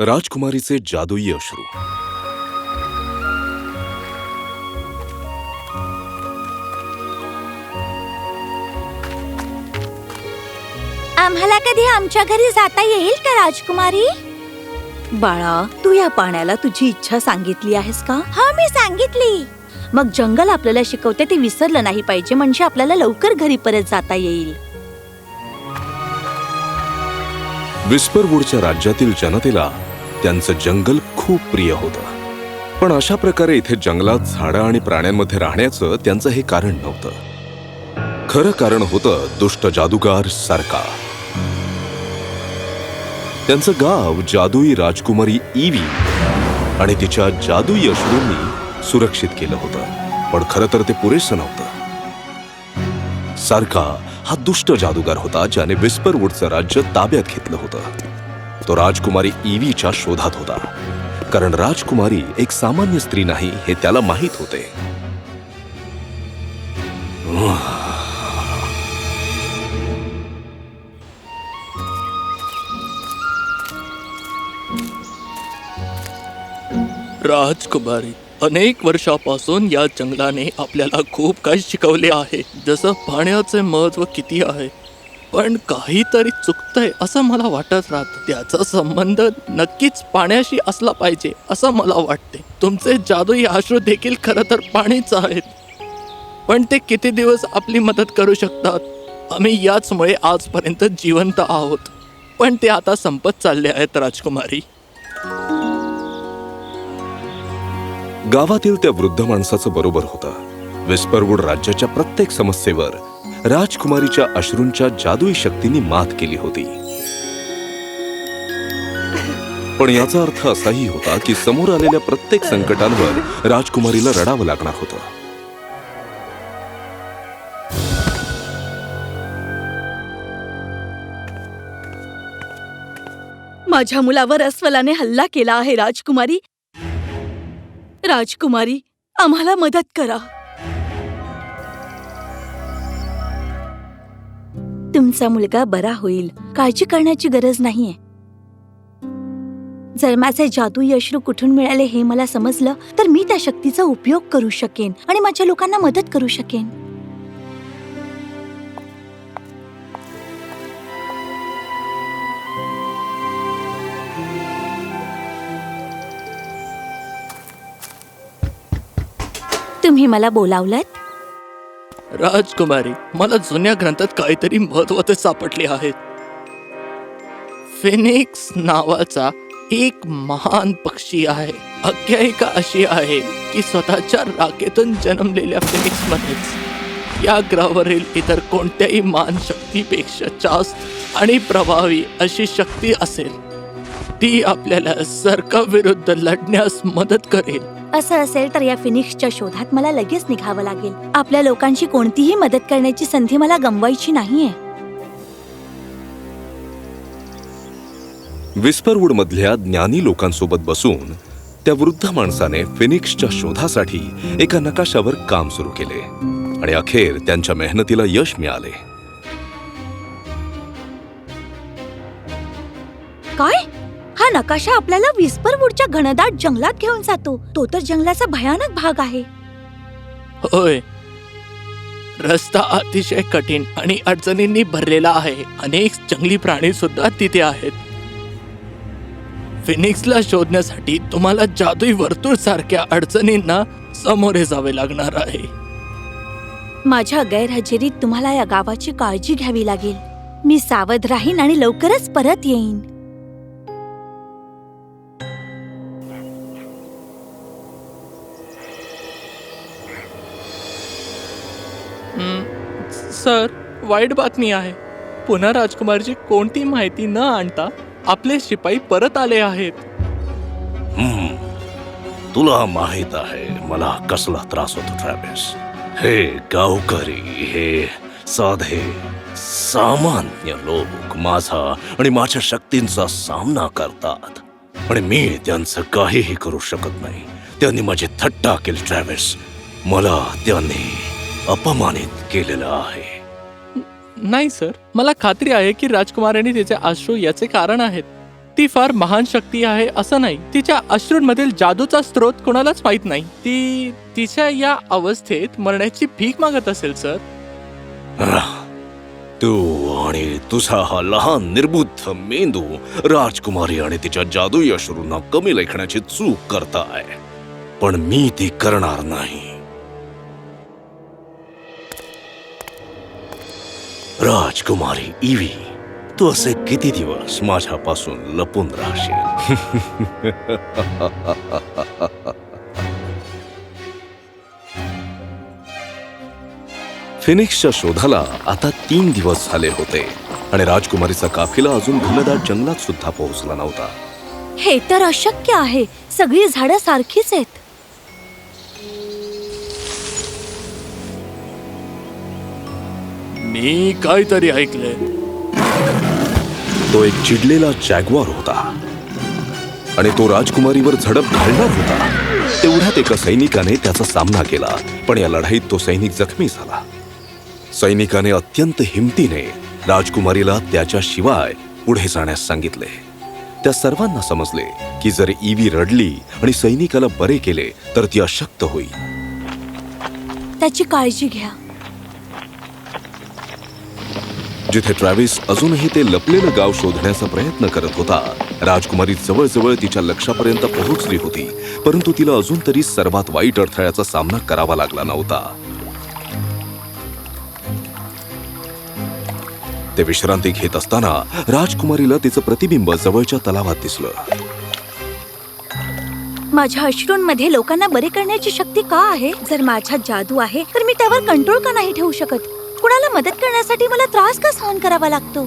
राजकुमारीचे जादुई अश्रू. आम्हाला कधी आमच्या घरी जाता येईल का राजकुमारी? बाळा तू या पाण्याला तुझी इच्छा सांगितली आहेस का? हो मी सांगितली. मग जंगल आपल्याला शिकवते ते विसरलं नाही पाहिजे म्हणजे आपल्याला लवकर घरी परत जाता येईल. विस्परवूडच्या राज्यातील जनतेला त्यांचं जंगल खूप प्रिय होतं. पण अशा प्रकारे इथे जंगलात झाडं आणि प्राण्यांमध्ये राहण्याचं त्यांचं हे कारण नव्हतं. खरं कारण होतं दुष्ट जादूगार सारखा. त्यांचं गाव जादुई राजकुमारी इवी आणि तिच्या जादुई अश्रूंनी सुरक्षित केलं होतं. पण खरं तर ते पुरेसं नव्हतं. सारखा हा दुष्ट जादूगार होता, ज्याने विस्परवूडचं राज्य ताब्यात घेतलं होतं. तो राजकुमारी इवीच्या शोधात होता. कारण राजकुमारी एक सामान्य स्त्री नाही, हे त्याला माहीत होते. राजकुमारी अनेक वर्षापासून या जंगलाने आपल्याला खूप काही शिकवले आहे. जसं पाण्याचे महत्त्व किती आहे. पण काहीतरी चुकतंय असं मला वाटत राहतं. त्याचा संबंध नक्कीच पाण्याशी असला पाहिजे असं मला वाटते. तुमचे जादूई आश्रू देखील खरं तर पाणीच आहेत. पण ते किती दिवस आपली मदत करू शकतात? आम्ही याचमुळे आजपर्यंत जिवंत आहोत. पण ते आता संपत चालले आहेत राजकुमारी. गावातील त्या वृद्ध माणसाचं बरोबर होतं. विस्परवूड राज्याच्या प्रत्येक समस्येवर राजकुमारीच्या अश्रूंच्या जादुई शक्तींनी मात केली होती. पण याचा अर्थ असाही होता की समोर आलेल्या प्रत्येक संकटांवर राजकुमारीला रडावं लागणार होतं. माझ्या मुलावर अस्वलाने हल्ला केला आहे राजकुमारी. राजकुमारी आम्हाला मदत करा. तुमचा मुलगा बरा होईल. काळजी करण्याची गरज नाहीये. जर माझे जादू अश्रू कुठून मिळाले हे मला समजलं तर मी त्या शक्तीचा उपयोग करू शकेन आणि माझ्या लोकांना मदत करू शकेन. तुम्ही मला बोलावलं राजकुमारी मला जुन्या ग्रंथात काहीतरी महत्त्वाचे सापडले आहेत. फिनिक्स नावाचा एक महान पक्षी आहे. आख्यायिका अशी आहे की स्वतःच्या राखेतून जन्मलेल्या फिनिक्स मध्येच या ग्रहावरील इतर कोणत्याही मान शक्तीपेक्षा जास्त आणि प्रभावी अशी शक्ती असेल ती आपल्याला सरकारविरुद्ध लढण्यास मदत करेल. असं असेल तर या फिनिक्सच्या शोधात मला लगेच निघावं लागेल. आपल्या लोकांची कोणतीही मदत करण्याची संधी मला गमवायची नाहीये. विस्परवूड मधल्या ज्ञानी लोकांसोबत बसून त्या वृद्ध माणसाने फिनिक्सच्या शोधासाठी एका नकाशावर काम सुरू केले. आणि अखेर त्यांच्या मेहनतीला यश मिळाले. नकाशा आपल्याला विस्परवूडच्या घनदाट जंगलात घेऊन जातो. तो तर जंगलाचा भयानक भाग आहे. होय. रस्ता अतिशय कठीण आणि अडचणींनी भरलेला आहे. अनेक जंगली प्राणी सुद्धा तिथे आहेत. फिनिक्सला शोधण्यासाठी तुम्हाला जादुई वर्तुळ सारख्या अडचणींना सामोरे जावे लागणार आहे. माझ्या गैरहजेरीत तुम्हाला या गावाची काळजी घ्यावी लागेल. मी सावध राहीन आणि लवकरच परत येईन. सर वाईट बातमी आहे. पुन्हा राजकुमारची कोणती माहिती न आणता आपले शिपाई परत आले आहेत. तुला माहीत आहे मला कसला त्रास होतो ट्रॅव्हिस हे गावकरी हे साधे सामान्य लोक माझा आणि माझ्या शक्तींचा सामना करतात. आणि मी त्यांचं काहीही करू शकत नाही. त्यांनी माझी थट्टा केली ट्रॅव्हिस मला त्यांनी अपमानित केलेलं आहे. नाही सर. मला खात्री आहे की राजकुमारांनी तिचे आश्रू याचे कारण आहेत. ती फार महान शक्ती आहे असं नाही. तिच्या अश्रूंमधील जादूचा स्रोत कोणालाच माहीत नाही. ती तिच्या या अवस्थेत मरण्याची भीक मागत असेल सर. तू आणि तुझा हा लहान निर्बुद्ध मेंदू राजकुमारी आणि तिच्या जादुई अश्रूंना कमी लेखण्याची चूक करताय. पण मी ती करणार नाही. राजकुमारी इवी तू असे किती दिवस माझ्यापासून लपून राहशील? फिनिक्सच्या शोधाला आता तीन दिवस झाले होते आणि राजकुमारीचा काफिला अजून घनदाट जंगलात सुद्धा पोहोचला नव्हता. हे तर अशक्य आहे. सगळी झाडं सारखीच आहेत. मी काहीतरी ऐकलंय. तो एक चिडलेला जॅग्वार होता. आणि तो राजकुमारीवर झडप घालणार होता. तेवढ्यात एका सैनिकाने त्याचा सामना केला पण या लढाईत तो सैनिक जखमी झाला. सैनिकाने अत्यंत हिमतीने राजकुमारीला त्याच्याशिवाय पुढे जाण्यास सांगितले. त्या सर्वांना समजले की जर इवी रडली आणि सैनिकाला बरे केले तर ती अशक्त होईल. त्याची काळजी घ्या. जिथे ट्रॅव्हिस अजूनही ते लपलेलं गाव शोधण्याचा प्रयत्न करत होता. राजकुमारी जवळजवळ तिच्या लक्षापर्यंत पोहोचली होती परंतु तिला अजून तरी सर्वात वाईट अडथळ्याचा सामना करावा लागला नव्हता. ते विश्रांती घेत असताना राजकुमारीला तिचं प्रतिबिंब जवळच्या तलावात दिसलं. माझ्या अश्रूंमध्ये लोकांना बरे करण्याची शक्ती का आहे? जर माझ्यात जादू आहे तर मी त्यावर कंट्रोल का नाही ठेवू शकत? कुणाला मदत करण्यासाठी मला त्रास का सहन करावा लागतो?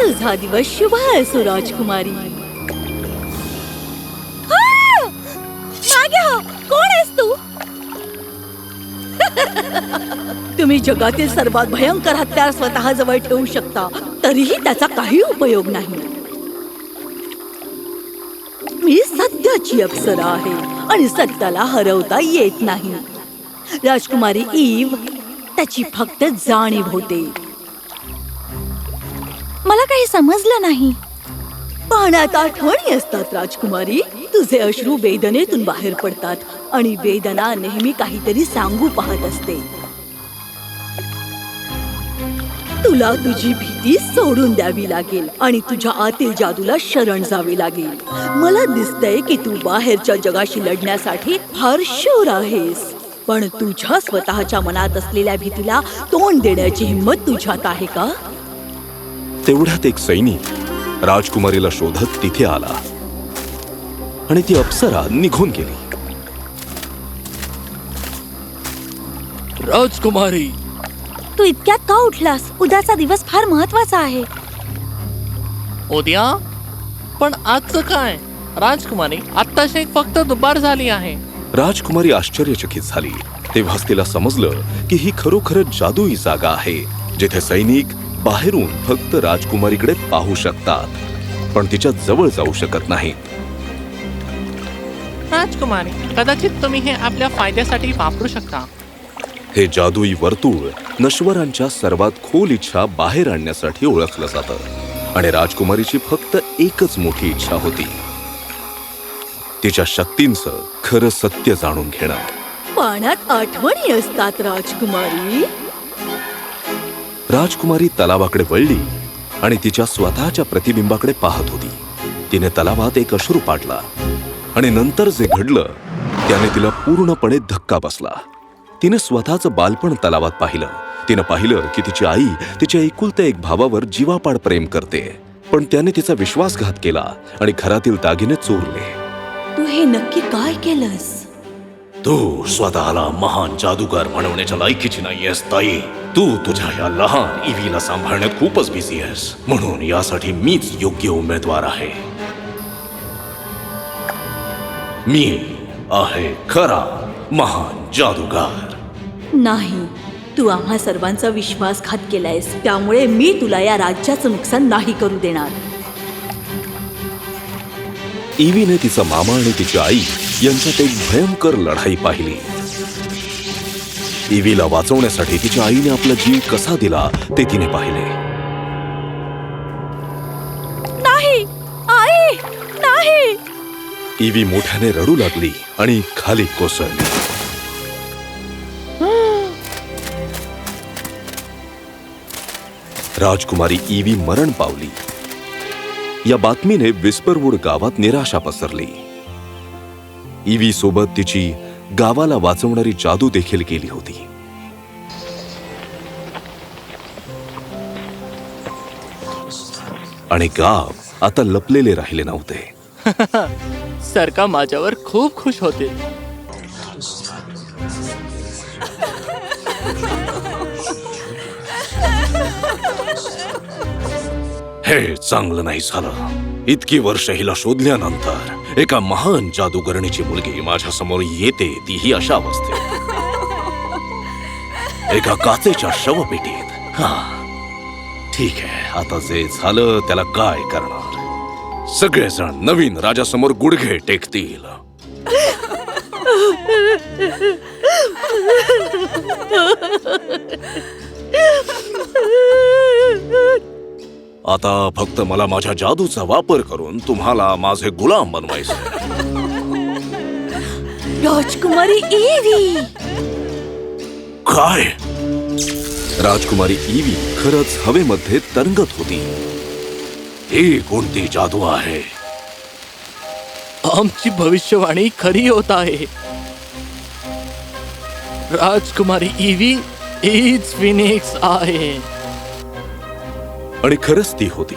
तुझा दिवस शुभ असो राजकुमारी मागे हो! कोण आहेस तू? तुम्ही जगातील सर्वात भयंकर हत्यार स्वतः जवळ ठेवू शकता तरीही त्याचा काही उपयोग नाही. मी सत्याची अप्सरा आहे आणि सत्याला हरवता येत नाही. राजकुमारी ईव त्याची फक्त जाणीव होते. मला काही समजलं नाही. पाण्यात आठवणी असतात राजकुमारी. तुझे अश्रू वेदनेतून बाहेर पडतात आणि वेदना नेहमी काहीतरी सांगू पाहत असते. तुला तुझी भीती सोडून द्यावी लागेल आणि तुझ्या आतील जादूला शरण जावे लागेल. मला दिसतंय की तू बाहेरच्या जगाशी लढण्यासाठी फार शूर आहेस. पण तुझ्या स्वतःच्या मनात असलेल्या भीतीला तोंड देण्याची हिंमत तुझ्यात आहे का? तेवढ्यात एक सैनिक राजकुमारीला शोधत तिथे आला. आणि ती अप्सरा निघून गेली. राजकुमारी! तू इतक्यात का उठलास? उद्याचा दिवस फार महत्त्वाचा आहे. उद्या? पण आजचं काय? राजकुमारी आत्ताशी फक्त दुपार झाली आहे. राजकुमारी आश्चर्यचकित झाली. तेव्हाच तिला समजलं की ही खरोखरच जादुई जागा आहे जिथे सैनिक बाहेरून फक्त राजकुमारीकडे पाहू शकतात पण तिच्या जवळ जाऊ शकत नाहीत. राजकुमारी कदाचित तुम्ही हे आपल्या फायद्यासाठी वापरू शकता. हे जादुई वर्तुळ नश्वरांच्या सर्वात खोल इच्छा बाहेर आणण्यासाठी ओळखलं जातं. आणि राजकुमारीची फक्त एकच मोठी इच्छा होती. तिच्या शक्तींचं खरं सत्य जाणून घेणं पाण्यात आठवणी असतात राजकुमारी. राजकुमारी तलावाकडे वळली आणि तिच्या स्वतःच्या प्रतिबिंबाकडे पाहत होती. तिने तलावात एक अश्रू पाडला आणि नंतर जे घडलं त्याने तिला पूर्णपणे धक्का बसला. तिने स्वतःचं बालपण तलावात पाहिलं. तिनं पाहिलं की तिची आई तिच्या एकुलत्या एक भावावर जीवापाड प्रेम करते. पण त्याने तिचा विश्वासघात केला आणि घरातील दागिने चोरले. तू हे नक्की काय केलंस? तू स्वतःला महान जादूगार म्हणवण्याच्या लायकीची नाहीयेस ताई. तू तुझ्या या लहान इवीला सांभाळण्यात खूपच बिझी आहेस. म्हणून यासाठी मीच योग्य उमेदवार आहे. मी आहे खरा महान जादूगार. नाही तू आम्हा सर्वांचा विश्वासघात केलायस त्यामुळे मी तुला या राज्याचं नुकसान नाही करू देणार. इवीने तिचा मामा आणि तिची आई यांच्यात एक भयंकर लढाई पाहिली. इवीला वाचवण्यासाठी तिच्या आईने आपला जीव कसा दिला ते तिने पाहिले. नाही! आई! नाही! इवी मोठ्याने रडू लागली आणि खाली कोसळली. राजकुमारी इवी मरण पावली. या बातमीने विस्परवूड गावात निराशा पसरली. इवी सोबत तिची गावाला वाचवणारी जादू देखील गेली होती. आणि गाव आता लपलेले राहिले नव्हते. सरका माझ्यावर खूप खुश होते हे चांगलं नाही झालं. इतकी वर्ष हिला शोधल्यानंतर एका महान जादूगरणीची मुलगी माझ्यासमोर येते तीही अशा अवस्थेत. एका काचेच्या शवपेटीत. हा. ठीक आहे आता जे झालं त्याला काय करणार? सगळेजण नवीन राजासमोर गुडघे टेकतील. आता फक्त मला माझ्या जादूचा वापर करून तुम्हाला माझे गुलाम बनवायचे राजकुमारी ईवी. काय? राजकुमारी ईवी खरंच हवेमध्ये तरंगत होती. ही कोणती जादू आहे? आमची भविष्यवाणी खरी होत आहे. राजकुमारी ईवी हीच फिनिक्स आहे. आणि खरंच ती होती.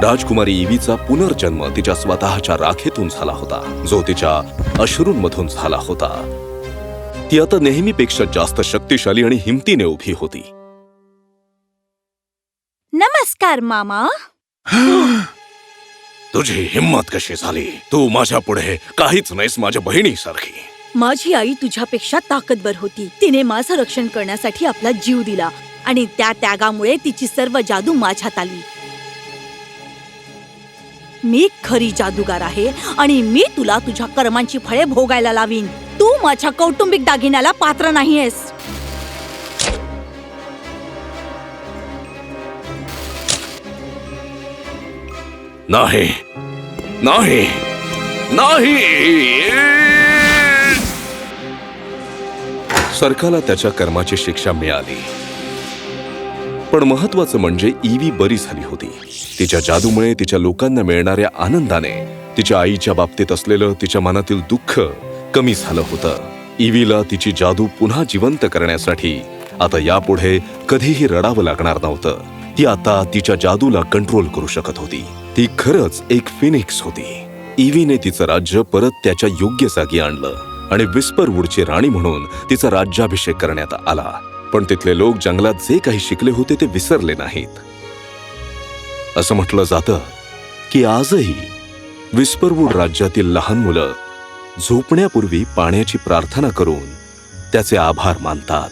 राजकुमारी ईवीचा पुनर्जन्म तिच्या स्वतःच्या राखेतून झाला होता जो तिच्या अश्रूंमधून झाला होता. ती आता नेहमीपेक्षा जास्त शक्तिशाली आणि हिमतीने उभी होती. नमस्कार मामा. तुझी हिंमत कशी झाली? तू माझ्या पुढे काहीच नाहीस माझ्या बहिणीसारखी. माझी आई तुझ्यापेक्षा ताकदवर होती. तिने माझं रक्षण करण्यासाठी आपला जीव दिला. आणि त्या त्यागामुळे तिची सर्व जादू माझ्यात आली. मी खरी जादूगार आहे आणि मी तुला तुझ्या कर्मांची फळे भोगायला लावीन. तू माझ्या कौटुंबिक दागिन्याला पात्र नाहीयेस. नाही. नाही. नाही. सरकारला त्याच्या कर्माची शिक्षा मिळाली. पण महत्वाचं म्हणजे ईवी बरी झाली होती. तिच्या जादूमुळे तिच्या लोकांना मिळणाऱ्या आनंदाने तिच्या आईच्या बाबतीत असलेलं तिच्या मनातील दुःख कमी झालं होतं. ईवीला तिची जादू पुन्हा जिवंत करण्यासाठी आता यापुढे कधीही रडावं लागणार नव्हतं. ती आता तिच्या जादूला कंट्रोल करू शकत होती. ती खरंच एक फिनिक्स होती. ईवीने तिचं राज्य परत त्याच्या योग्य जागी आणलं आणि विस्परवूडची राणी म्हणून तिचा राज्याभिषेक करण्यात आला. पण तिथले लोक जंगलात जे काही शिकले होते ते विसरले नाहीत. असं म्हटलं जातं की आजही विस्परवूड राज्यातील लहान मुलं झोपण्यापूर्वी पाण्याची प्रार्थना करून त्याचे आभार मानतात.